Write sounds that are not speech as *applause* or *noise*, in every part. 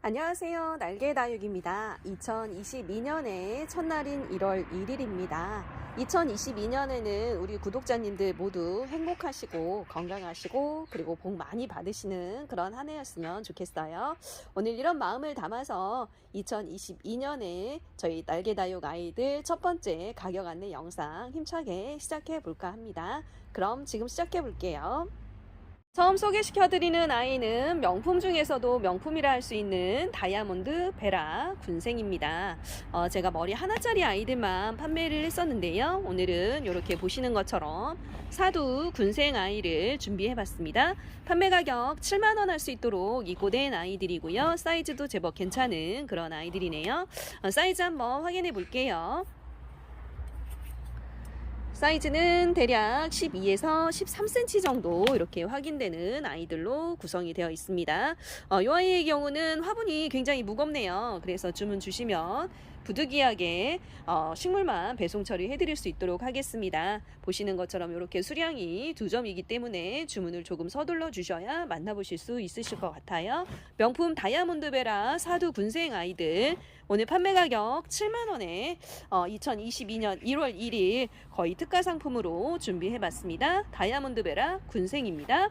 안녕하세요. 날개다육입니다. 2022년의 첫날인 1월 1일입니다. 2022년에는 우리 구독자님들 모두 행복하시고 건강하시고 그리고 복 많이 받으시는 그런 한 해였으면 좋겠어요. 오늘 이런 마음을 담아서 2022년에 저희 날개다육 아이들 첫 번째 가격 안내 영상 힘차게 시작해 볼까 합니다. 그럼 지금 시작해 볼게요. 처음 소개시켜드리는 아이는 명품 중에서도 명품이라 할 수 있는 다이아몬드 베라 군생입니다. 어, 제가 머리 하나짜리 아이들만 판매를 했었는데요. 오늘은 이렇게 보시는 것처럼 사두 군생 아이를 준비해봤습니다. 판매 가격 7만원 할 수 있도록 입고된 아이들이고요. 사이즈도 제법 괜찮은 그런 아이들이네요. 어, 사이즈 한번 확인해 볼게요. 사이즈는 대략 12에서 13cm 정도 이렇게 확인되는 아이들로 구성이 되어 있습니다. 어, 이 아이의 경우는 화분이 굉장히 무겁네요. 그래서 주문 주시면 부득이하게 어, 식물만 배송 처리해 드릴 수 있도록 하겠습니다. 보시는 것처럼 이렇게 수량이 두 점이기 때문에 주문을 조금 서둘러 주셔야 만나보실 수 있으실 것 같아요. 명품 다이아몬드 베라 사두 군생 아이들 오늘 판매 가격 7만원에 어, 2022년 1월 1일 거의 특가 상품으로 준비해봤습니다. 다이아몬드 베라 군생입니다.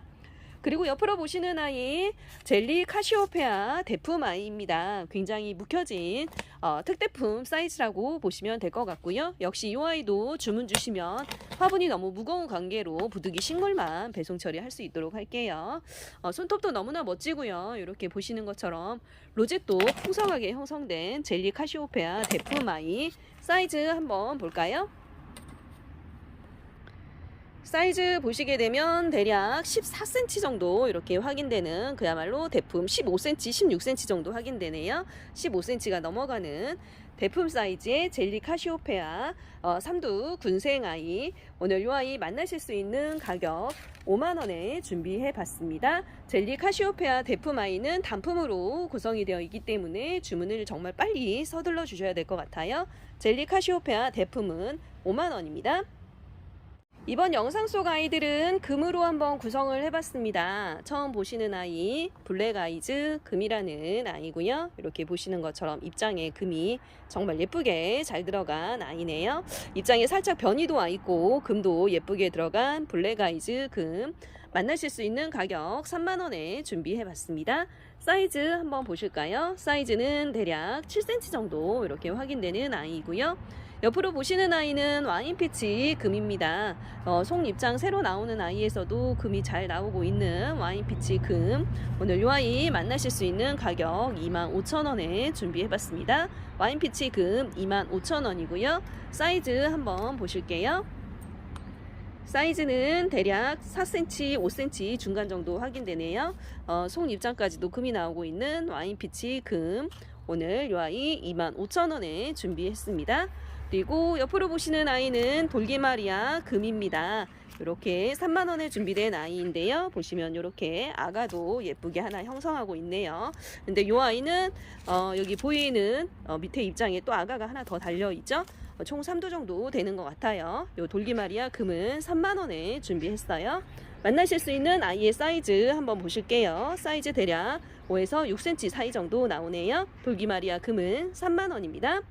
그리고 옆으로 보시는 아이 젤리 카시오페아 대품 아이입니다. 굉장히 묵혀진 어, 특대품 사이즈라고 보시면 될 것 같고요. 역시 이 아이도 주문 주시면 화분이 너무 무거운 관계로 부득이 식물만 배송 처리할 수 있도록 할게요. 어, 손톱도 너무나 멋지고요. 이렇게 보시는 것처럼 로zet도 풍성하게 형성된 젤리 카시오페아 대품 아이 사이즈 한번 볼까요? 사이즈 보시게 되면 대략 14cm 정도 이렇게 확인되는 그야말로 대품 15cm, 16cm 정도 확인되네요. 15cm가 넘어가는 대품 사이즈의 젤리 카시오페아 어, 삼두 군생 아이 오늘 이 아이 만나실 수 있는 가격 5만원에 준비해 봤습니다. 젤리 카시오페아 대품 아이는 단품으로 구성이 되어 있기 때문에 주문을 정말 빨리 서둘러 주셔야 될 것 같아요. 젤리 카시오페아 대품은 5만원입니다. 이번 영상 속 아이들은 금으로 한번 구성을 해봤습니다. 처음 보시는 아이 블랙 아이즈 금이라는 아이고요. 이렇게 보시는 것처럼 입장에 금이 정말 예쁘게 잘 들어간 아이네요. 입장에 살짝 변이도 와 있고 금도 예쁘게 들어간 블랙 아이즈 금 만나실 수 있는 가격 3만원에 준비해봤습니다. 사이즈 한번 보실까요? 사이즈는 대략 7cm 정도 이렇게 확인되는 아이고요. 옆으로 보시는 아이는 와인피치 금입니다. 어, 송 입장 새로 나오는 아이에서도 금이 잘 나오고 있는 와인피치 금. 오늘 이 아이 만나실 수 있는 가격 25,000원에 준비해봤습니다. 와인피치 금 25,000원이고요. 사이즈 한번 보실게요. 사이즈는 대략 4cm, 5cm 중간 정도 확인되네요. 어, 송 입장까지도 금이 나오고 있는 와인피치 금. 오늘 이 아이 25,000원에 준비했습니다. 그리고 옆으로 보시는 아이는 돌기마리아 금입니다. 이렇게 3만원에 준비된 아이인데요. 보시면 이렇게 아가도 예쁘게 하나 형성하고 있네요. 근데 이 아이는 어, 여기 보이는 어, 밑에 입장에 또 아가가 하나 더 달려있죠. 어, 총 3도 정도 되는 것 같아요. 요 돌기마리아 금은 3만원에 준비했어요. 만나실 수 있는 아이의 사이즈 한번 보실게요. 사이즈 대략 5에서 6cm 사이 정도 나오네요. 돌기마리아 금은 3만원입니다.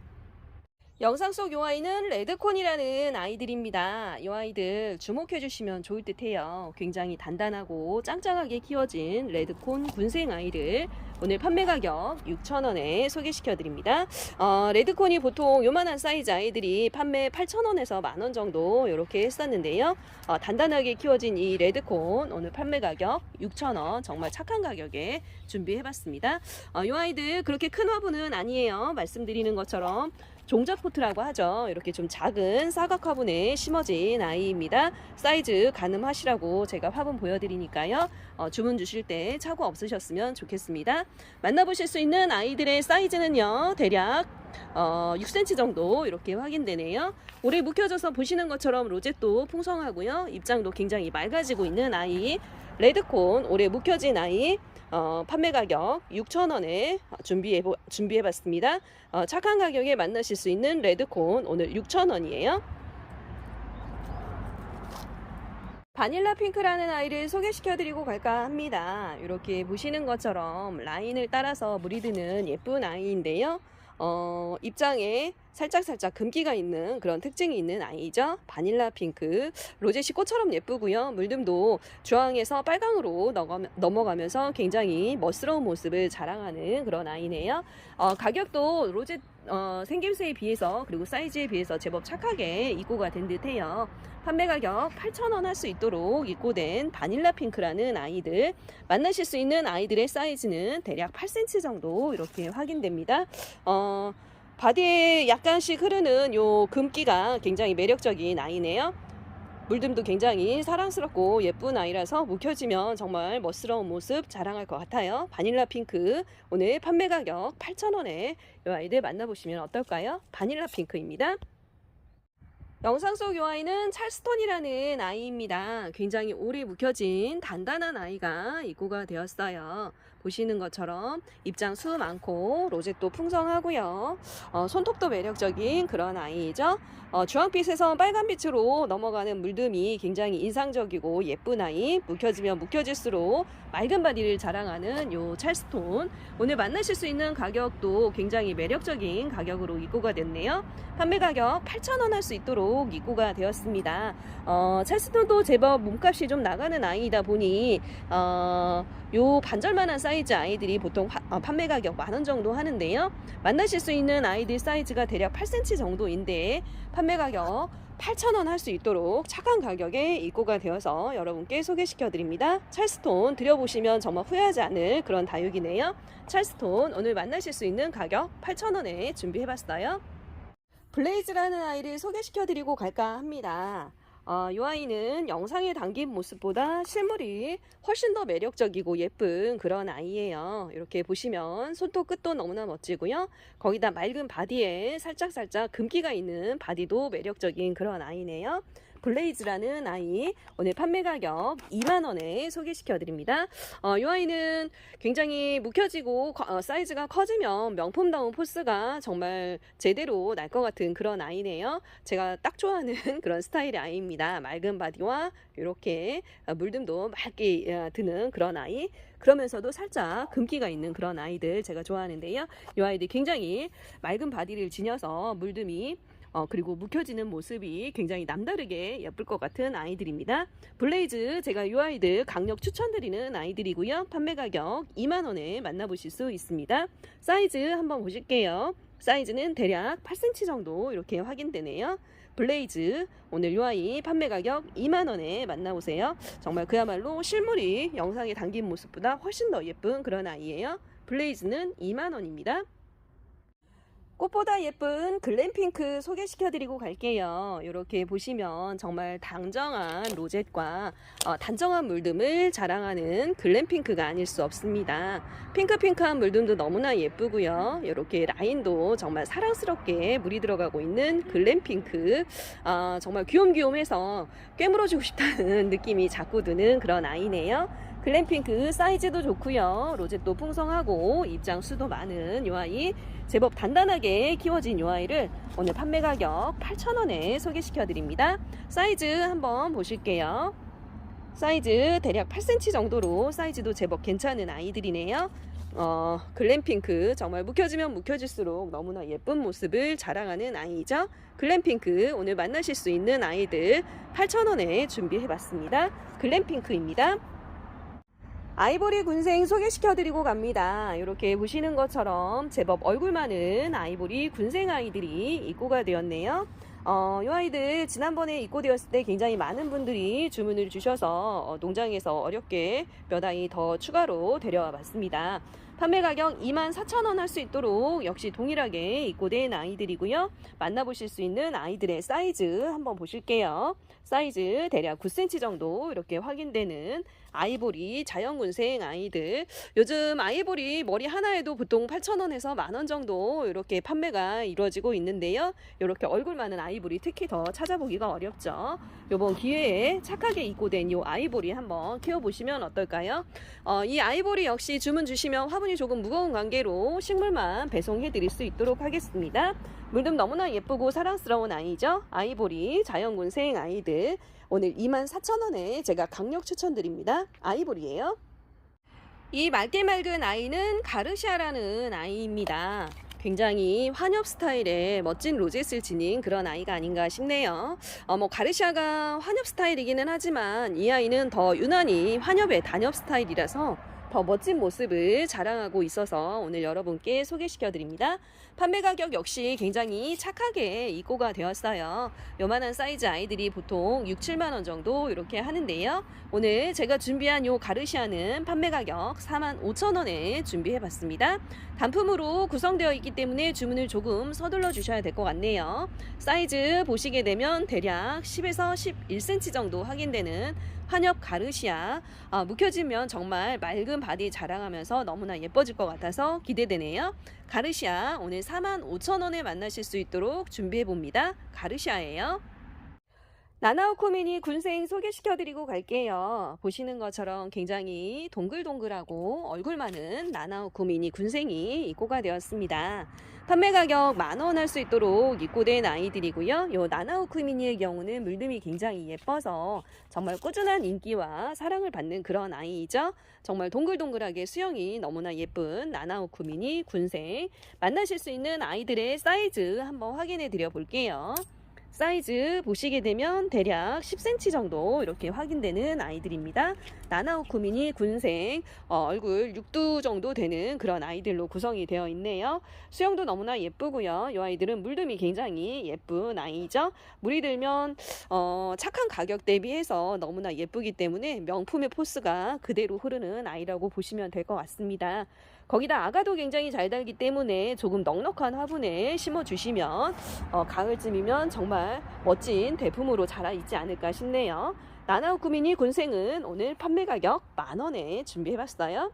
영상 속 요 아이는 레드콘이라는 아이들입니다. 요 아이들 주목해 주시면 좋을 듯 해요. 굉장히 단단하고 짱짱하게 키워진 레드콘 군생 아이를 오늘 판매 가격 6,000원에 소개시켜 드립니다. 어, 레드콘이 보통 요만한 사이즈 아이들이 판매 8,000원에서 만원 정도 이렇게 했었는데요. 어, 단단하게 키워진 이 레드콘 오늘 판매 가격 6,000원 정말 착한 가격에 준비해 봤습니다. 어, 요 아이들 그렇게 큰 화분은 아니에요. 말씀드리는 것처럼 종자포트라고 하죠. 이렇게 좀 작은 사각 화분에 심어진 아이입니다. 사이즈 가늠하시라고 제가 화분 보여드리니까요. 어, 주문 주실 때 차고 없으셨으면 좋겠습니다. 만나보실 수 있는 아이들의 사이즈는요. 대략 어, 6cm 정도 이렇게 확인되네요. 오래 묵혀져서 보시는 것처럼 로zet도 풍성하고요. 입장도 굉장히 맑아지고 있는 아이. 레드콘 오래 묵혀진 아이 어, 판매 가격 6,000원에 준비해 준비해 봤습니다. 어, 착한 가격에 만나실 수 있는 레드콘 오늘 6,000원이에요. 바닐라 핑크라는 아이를 소개시켜 드리고 갈까 합니다. 이렇게 보시는 것처럼 라인을 따라서 물이 드는 예쁜 아이인데요. 어, 입장에 살짝살짝 금기가 있는 그런 특징이 있는 아이죠. 바닐라 핑크. 로제시 꽃처럼 예쁘고요. 물듬도 주황에서 빨강으로 넘어가면- 넘어가면서 굉장히 멋스러운 모습을 자랑하는 그런 아이네요. 어, 가격도 로제 어, 생김새에 비해서 그리고 사이즈에 비해서 제법 착하게 입고가 된 듯해요. 판매 가격 8,000원 할 수 있도록 입고된 바닐라 핑크라는 아이들 만나실 수 있는 아이들의 사이즈는 대략 8cm 정도 이렇게 확인됩니다. 어, 바디에 약간씩 흐르는 요 금기가 굉장히 매력적인 아이네요. 물듬도 굉장히 사랑스럽고 예쁜 아이라서 묵혀지면 정말 멋스러운 모습 자랑할 것 같아요. 바닐라 핑크 오늘 판매 가격 8,000원에 이 아이들 만나보시면 어떨까요? 바닐라 핑크입니다. 영상 속이 아이는 찰스톤이라는 아이입니다. 굉장히 오래 묵혀진 단단한 아이가 입고가 되었어요. 보시는 것처럼 입장 수 많고 로zet도 풍성하고요. 어, 손톱도 매력적인 그런 아이이죠. 어, 주황빛에서 빨간빛으로 넘어가는 물듬이 굉장히 인상적이고 예쁜 아이. 묵혀지면 묵혀질수록 맑은 바디를 자랑하는 요 찰스톤. 오늘 만나실 수 있는 가격도 굉장히 매력적인 가격으로 입고가 됐네요. 판매 가격 8,000원 할 수 있도록 입고가 되었습니다. 어, 찰스톤도 제법 몸값이 좀 나가는 아이이다 보니 어, 요 반절만한 사이즈 아이들이 보통 화- 어, 판매 가격 만 원 정도 하는데요. 만나실 수 있는 아이들 사이즈가 대략 8cm 정도인데 판매 가격 8,000원 할 수 있도록 착한 가격에 입고가 되어서 여러분께 소개시켜 드립니다. 찰스톤 들여보시면 정말 후회하지 않을 그런 다육이네요. 찰스톤 오늘 만나실 수 있는 가격 8,000원에 준비해 봤어요. 블레이즈라는 아이를 소개시켜 드리고 갈까 합니다. 어, 이 아이는 영상에 담긴 모습보다 실물이 훨씬 더 매력적이고 예쁜 그런 아이예요. 이렇게 보시면 손톱 끝도 너무나 멋지고요. 거기다 맑은 바디에 살짝살짝 금기가 있는 바디도 매력적인 그런 아이네요. 블레이즈라는 아이 오늘 판매 가격 2만원에 소개시켜 드립니다. 어, 이 아이는 굉장히 묵혀지고 커- 어, 사이즈가 커지면 명품다운 포스가 정말 제대로 날 것 같은 그런 아이네요. 제가 딱 좋아하는 *laughs* 그런 스타일의 아이입니다. 맑은 바디와 이렇게 어, 물듬도 맑게 어, 드는 그런 아이. 그러면서도 살짝 금기가 있는 그런 아이들 제가 좋아하는데요. 이 아이들 굉장히 맑은 바디를 지녀서 물듬이 어, 그리고 묵혀지는 모습이 굉장히 남다르게 예쁠 것 같은 아이들입니다. 블레이즈 제가 이 아이들 강력 추천드리는 아이들이고요. 판매 가격 2만원에 만나보실 수 있습니다. 사이즈 한번 보실게요. 사이즈는 대략 8cm 정도 이렇게 확인되네요. 블레이즈 오늘 이 아이 판매 가격 2만원에 만나보세요. 정말 그야말로 실물이 영상에 담긴 모습보다 훨씬 더 예쁜 그런 아이예요. 블레이즈는 2만원입니다. 꽃보다 예쁜 글램핑크 소개시켜드리고 갈게요. 이렇게 보시면 정말 당정한 로zet과 어, 단정한 물듬을 자랑하는 글램핑크가 아닐 수 없습니다. 핑크핑크한 물듬도 너무나 예쁘고요. 이렇게 라인도 정말 사랑스럽게 물이 들어가고 있는 글램핑크. 아, 정말 귀염귀염해서 꿰물어주고 싶다는 *laughs* 느낌이 자꾸 드는 그런 아이네요. 글램핑크 사이즈도 좋고요. 로zet도 풍성하고 입장 수도 많은 이 아이 제법 단단하게 키워진 이 아이를 오늘 판매 가격 8,000원에 소개시켜 드립니다. 사이즈 한번 보실게요. 사이즈 대략 8cm 정도로 사이즈도 제법 괜찮은 아이들이네요. 어, 글램핑크 정말 묵혀지면 묵혀질수록 너무나 예쁜 모습을 자랑하는 아이죠. 글램핑크 오늘 만나실 수 있는 아이들 8,000원에 준비해 봤습니다. 글램핑크입니다. 아이보리 군생 소개시켜드리고 갑니다. 이렇게 보시는 것처럼 제법 얼굴 많은 아이보리 군생 아이들이 입고가 되었네요. 어, 이 아이들 지난번에 입고되었을 때 굉장히 많은 분들이 주문을 주셔서 어, 농장에서 어렵게 몇 아이 더 추가로 데려와 봤습니다. 판매 가격 24,000원 할 수 있도록 역시 동일하게 입고된 아이들이고요. 만나보실 수 있는 아이들의 사이즈 한번 보실게요. 사이즈 대략 9cm 정도 이렇게 확인되는 아이보리 자연군생 아이들 요즘 아이보리 머리 하나에도 보통 8,000원에서 만 원 정도 이렇게 판매가 이루어지고 있는데요. 이렇게 얼굴 많은 아이보리 특히 더 찾아보기가 어렵죠. 요번 기회에 착하게 입고된 요 아이보리 한번 키워보시면 어떨까요? 어, 이 아이보리 역시 주문 주시면 화분이 조금 무거운 관계로 식물만 배송해 드릴 수 있도록 하겠습니다. 물듬 너무나 예쁘고 사랑스러운 아이죠. 아이보리 자연군생 아이들 오늘 24,000원에 제가 강력 추천드립니다. 아이보리예요. 이 맑게 맑은 아이는 가르시아라는 아이입니다. 굉장히 환엽 스타일의 멋진 로제스를 지닌 그런 아이가 아닌가 싶네요. 어, 뭐 가르시아가 환엽 스타일이기는 하지만 이 아이는 더 유난히 환엽의 단엽 스타일이라서 더 멋진 모습을 자랑하고 있어서 오늘 여러분께 소개시켜 드립니다. 판매 가격 역시 굉장히 착하게 입고가 되었어요. 요만한 사이즈 아이들이 보통 6, 7만 원 정도 이렇게 하는데요. 오늘 제가 준비한 요 가르시아는 판매 가격 4만 5천 원에 준비해 봤습니다. 단품으로 구성되어 있기 때문에 주문을 조금 서둘러 주셔야 될 것 같네요. 사이즈 보시게 되면 대략 10에서 11cm 정도 확인되는 환엽 가르시아 아, 묵혀지면 정말 맑은 바디 자랑하면서 너무나 예뻐질 것 같아서 기대되네요. 가르시아 오늘 45,000원에 만나실 수 있도록 준비해 봅니다. 가르시아예요. 나나오코미니 군생 소개시켜드리고 갈게요. 보시는 것처럼 굉장히 동글동글하고 얼굴 많은 나나오코미니 군생이 입고가 되었습니다. 판매 가격 만 원 할 수 있도록 입고된 아이들이고요. 요 나나오쿠미니의 경우는 물듬이 굉장히 예뻐서 정말 꾸준한 인기와 사랑을 받는 그런 아이이죠. 정말 동글동글하게 수영이 너무나 예쁜 나나오쿠미니 군생 만나실 수 있는 아이들의 사이즈 한번 확인해 드려 볼게요. 사이즈 보시게 되면 대략 10cm 정도 이렇게 확인되는 아이들입니다. 나나오쿠미니 군생 어, 얼굴 6두 정도 되는 그런 아이들로 구성이 되어 있네요. 수영도 너무나 예쁘고요. 이 아이들은 물듬이 굉장히 예쁜 아이죠. 물이 들면 어, 착한 가격 대비해서 너무나 예쁘기 때문에 명품의 포스가 그대로 흐르는 아이라고 보시면 될 것 같습니다. 거기다 아가도 굉장히 잘 달기 때문에 조금 넉넉한 화분에 심어 주시면 어, 가을쯤이면 정말 멋진 대품으로 자라 있지 않을까 싶네요. 나나우쿠미니 군생은 오늘 판매 가격 만 원에 준비해봤어요.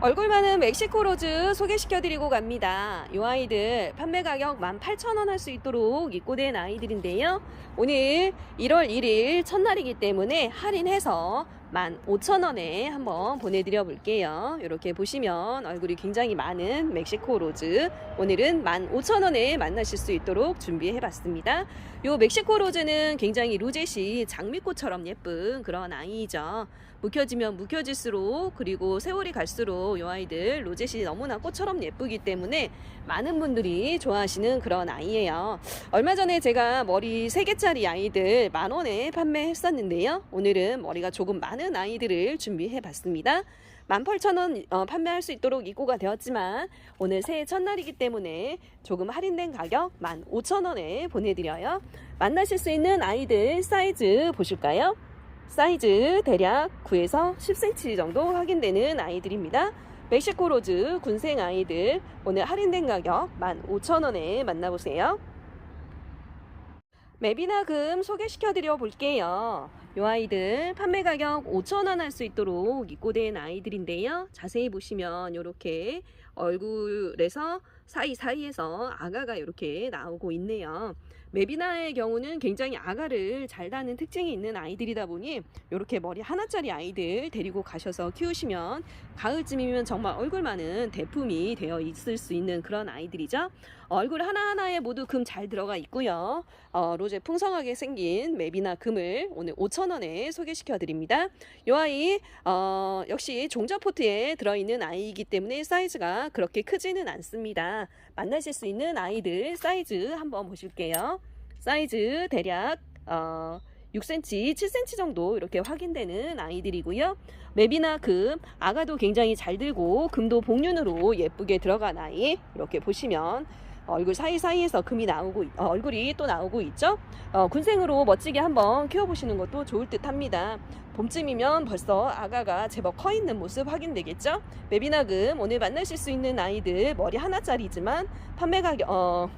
얼굴 많은 멕시코 로즈 소개시켜드리고 갑니다. 이 아이들 판매 가격 18,000원 할 수 있도록 입고된 아이들인데요. 오늘 1월 1일 첫날이기 때문에 할인해서 15,000원에 한번 보내드려 볼게요. 이렇게 보시면 얼굴이 굉장히 많은 멕시코 로즈. 오늘은 15,000원에 만나실 수 있도록 준비해 봤습니다. 요 멕시코 로즈는 굉장히 로제시 장미꽃처럼 예쁜 그런 아이죠. 묵혀지면 묵혀질수록 그리고 세월이 갈수록 이 아이들 로제시 너무나 꽃처럼 예쁘기 때문에 많은 분들이 좋아하시는 그런 아이예요. 얼마 전에 제가 머리 3개짜리 아이들 만 원에 판매했었는데요. 오늘은 머리가 조금 많은 아이들을 준비해 봤습니다. 18,000원 어, 판매할 수 있도록 입고가 되었지만 오늘 새해 첫날이기 때문에 조금 할인된 가격 15,000원에 보내드려요. 만나실 수 있는 아이들 사이즈 보실까요? 사이즈 대략 9에서 10cm 정도 확인되는 아이들입니다. 멕시코 로즈 군생 아이들 오늘 할인된 가격 15,000원에 만나보세요. 맵이나 금 소개시켜 드려 볼게요. 이 아이들 판매 가격 5,000원 할 수 있도록 입고된 아이들인데요. 자세히 보시면 이렇게 얼굴에서 사이사이에서 아가가 이렇게 나오고 있네요. 메비나의 경우는 굉장히 아가를 잘 다는 특징이 있는 아이들이다 보니 이렇게 머리 하나짜리 아이들 데리고 가셔서 키우시면 가을쯤이면 정말 얼굴 많은 대품이 되어 있을 수 있는 그런 아이들이죠. 얼굴 하나하나에 모두 금 잘 들어가 있고요. 어, 로제 풍성하게 생긴 메비나 금을 오늘 5,000원에 소개시켜 드립니다. 이 아이 어, 역시 종자포트에 들어있는 아이이기 때문에 사이즈가 그렇게 크지는 않습니다. 만나실 수 있는 아이들 사이즈 한번 보실게요. 사이즈 대략 어, 6cm, 7cm 정도 이렇게 확인되는 아이들이고요. 맵이나 금, 아가도 굉장히 잘 들고 금도 복륜으로 예쁘게 들어간 아이 이렇게 보시면 얼굴 사이사이에서 금이 나오고 어, 얼굴이 또 나오고 있죠. 어, 군생으로 멋지게 한번 키워보시는 것도 좋을 듯 합니다. 봄쯤이면 벌써 아가가 제법 커 있는 모습 확인되겠죠. 맵이나금 오늘 만나실 수 있는 아이들 머리 하나짜리지만 판매 가격 어,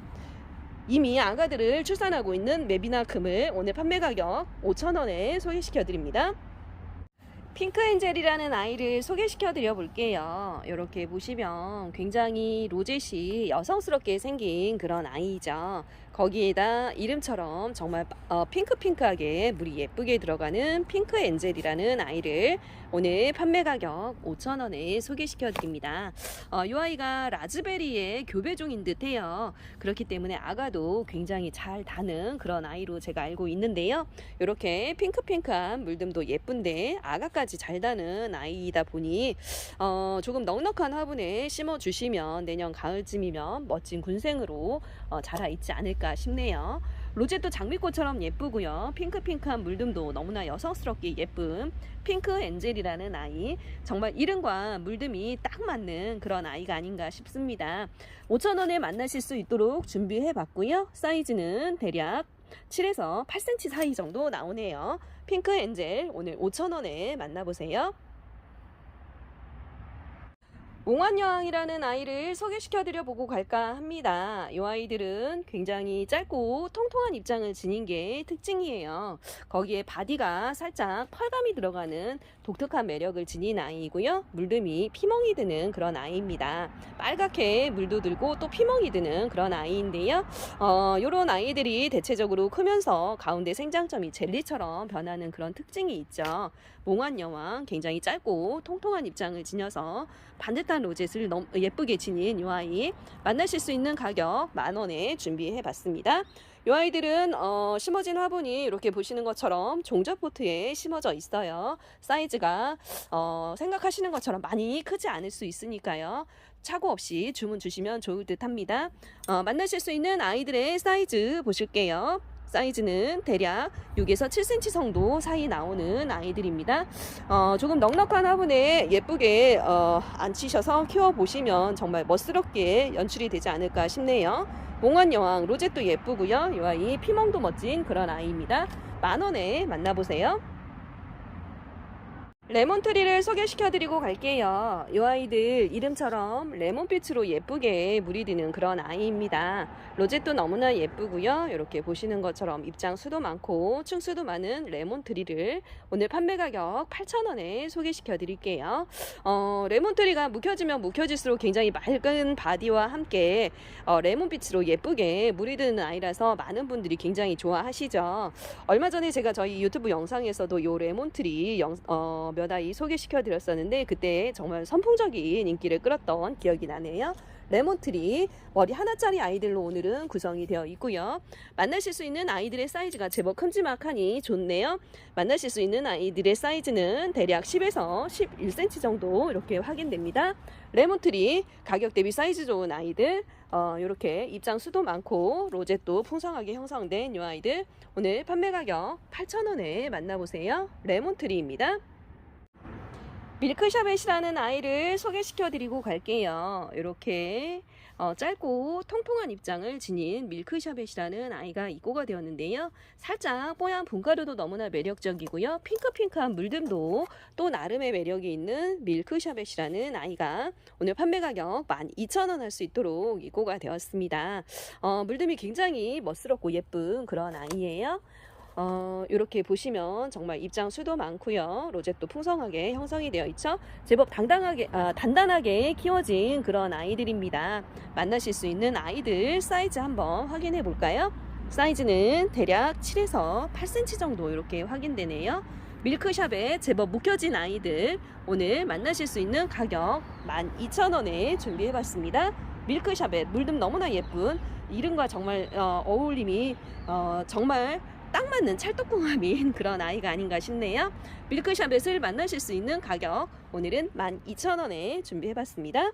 이미 아가들을 출산하고 있는 맵이나금을 오늘 판매 가격 5,000원에 소개시켜 드립니다. 핑크엔젤이라는 아이를 소개시켜 드려 볼게요. 이렇게 보시면 굉장히 로제시 여성스럽게 생긴 그런 아이죠. 거기에다 이름처럼 정말 어, 핑크핑크하게 물이 예쁘게 들어가는 핑크 엔젤이라는 아이를 오늘 판매 가격 5,000원에 소개시켜 드립니다. 어, 이 아이가 라즈베리의 교배종인 듯 해요. 그렇기 때문에 아가도 굉장히 잘 다는 그런 아이로 제가 알고 있는데요. 이렇게 핑크핑크한 물듬도 예쁜데 아가까지 잘 다는 아이이다 보니 어, 조금 넉넉한 화분에 심어 주시면 내년 가을쯤이면 멋진 군생으로 어, 자라 있지 않을까 싶네요. 로제도 장미꽃처럼 예쁘고요. 핑크핑크한 물듬도 너무나 여성스럽게 예쁜 핑크 엔젤이라는 아이. 정말 이름과 물듬이 딱 맞는 그런 아이가 아닌가 싶습니다. 5,000원에 만나실 수 있도록 준비해 봤고요. 사이즈는 대략 7에서 8cm 사이 정도 나오네요. 핑크 엔젤 오늘 5,000원에 만나보세요. 몽환여왕이라는 아이를 소개시켜 드려 보고 갈까 합니다. 이 아이들은 굉장히 짧고 통통한 입장을 지닌 게 특징이에요. 거기에 바디가 살짝 펄감이 들어가는 독특한 매력을 지닌 아이이고요. 물듬이 피멍이 드는 그런 아이입니다. 빨갛게 물도 들고 또 피멍이 드는 그런 아이인데요. 어, 요런 아이들이 대체적으로 크면서 가운데 생장점이 젤리처럼 변하는 그런 특징이 있죠. 몽환여왕 굉장히 짧고 통통한 입장을 지녀서 반듯한 로zet을 너무 예쁘게 지닌 이 아이 만나실 수 있는 가격 만 원에 준비해 봤습니다. 이 아이들은 어, 심어진 화분이 이렇게 보시는 것처럼 종자 포트에 심어져 있어요. 사이즈가 어, 생각하시는 것처럼 많이 크지 않을 수 있으니까요. 차고 없이 주문 주시면 좋을 듯 합니다. 어, 만나실 수 있는 아이들의 사이즈 보실게요. 사이즈는 대략 6에서 7cm 정도 사이 나오는 아이들입니다. 어, 조금 넉넉한 화분에 예쁘게 어, 앉히셔서 키워보시면 정말 멋스럽게 연출이 되지 않을까 싶네요. 몽환 여왕 로zet도 예쁘고요. 이 아이 피멍도 멋진 그런 아이입니다. 만 원에 만나보세요. 레몬트리를 소개시켜 드리고 갈게요. 이 아이들 이름처럼 레몬빛으로 예쁘게 물이 드는 그런 아이입니다. 로zet도 너무나 예쁘고요. 이렇게 보시는 것처럼 입장 수도 많고 층수도 많은 레몬트리를 오늘 판매 가격 8,000원에 소개시켜 드릴게요. 어, 레몬트리가 묵혀지면 묵혀질수록 굉장히 맑은 바디와 함께 어, 레몬빛으로 예쁘게 물이 드는 아이라서 많은 분들이 굉장히 좋아하시죠. 얼마 전에 제가 저희 유튜브 영상에서도 이 레몬트리 영, 어, 몇 아이 소개시켜 드렸었는데 그때 정말 선풍적인 인기를 끌었던 기억이 나네요. 레몬트리 머리 하나짜리 아이들로 오늘은 구성이 되어 있고요. 만나실 수 있는 아이들의 사이즈가 제법 큼지막하니 좋네요. 만나실 수 있는 아이들의 사이즈는 대략 10에서 11cm 정도 이렇게 확인됩니다. 레몬트리 가격 대비 사이즈 좋은 아이들 어, 이렇게 입장 수도 많고 로zet도 풍성하게 형성된 이 아이들 오늘 판매 가격 8,000원에 만나보세요. 레몬트리입니다. 밀크샤벳이라는 아이를 소개시켜 드리고 갈게요. 이렇게 어, 짧고 통통한 입장을 지닌 밀크샤벳이라는 아이가 입고가 되었는데요. 살짝 뽀얀 분가루도 너무나 매력적이고요. 핑크핑크한 물듬도 또 나름의 매력이 있는 밀크샤벳이라는 아이가 오늘 판매 가격 12,000원 할 수 있도록 입고가 되었습니다. 어, 물듬이 굉장히 멋스럽고 예쁜 그런 아이예요. 어, 이렇게 보시면 정말 입장 수도 많고요. 로zet도 풍성하게 형성이 되어 있죠. 제법 당당하게, 아, 단단하게 키워진 그런 아이들입니다. 만나실 수 있는 아이들 사이즈 한번 확인해 볼까요? 사이즈는 대략 7에서 8cm 정도 이렇게 확인되네요. 밀크샵에 제법 묵혀진 아이들 오늘 만나실 수 있는 가격 12,000원에 준비해 봤습니다. 밀크샵에 물듬 너무나 예쁜 이름과 정말 어, 어울림이 어, 정말 딱 맞는 찰떡궁합인 *laughs* 그런 아이가 아닌가 싶네요. 밀크샤벳을 만나실 수 있는 가격 오늘은 12,000원에 준비해봤습니다.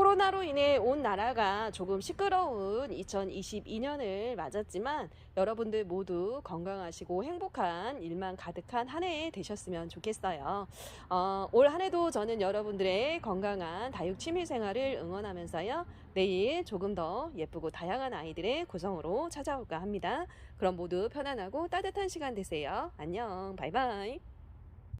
코로나로 인해 온 나라가 조금 시끄러운 2022년을 맞았지만 여러분들 모두 건강하시고 행복한 일만 가득한 한 해 되셨으면 좋겠어요. 어, 올 한 해도 저는 여러분들의 건강한 다육 취미 생활을 응원하면서요. 내일 조금 더 예쁘고 다양한 아이들의 구성으로 찾아올까 합니다. 그럼 모두 편안하고 따뜻한 시간 되세요. 안녕. 바이바이.